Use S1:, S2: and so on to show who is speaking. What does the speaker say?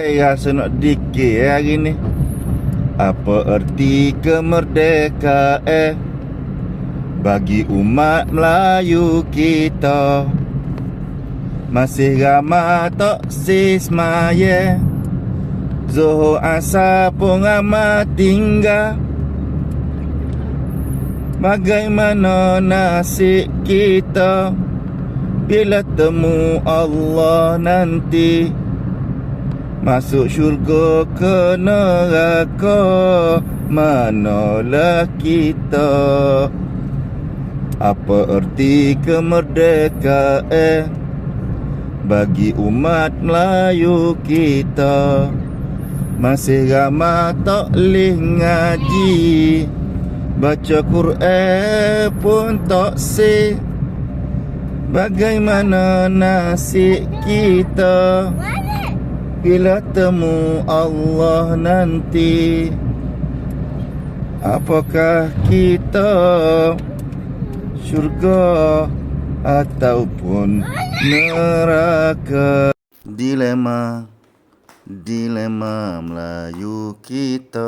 S1: Eh, rasa nak dikir eh, hari ni. Apa erti kemerdekaan Bagi umat Melayu kita. Masih ramah toksis maya. Zohor asa pun amat tinggal. Bagaimana nasib kita? Bila temu Allah nanti Masuk syurga ke neraka Manalah kita. Apa erti kemerdekaan Bagi umat Melayu kita? Masih ramah tak boleh ngaji? Baca Quran pun tak sih Bagaimana nasib kita Bila temu Allah nanti Apakah kita Syurga Ataupun neraka? Dilema Dilema Melayu kita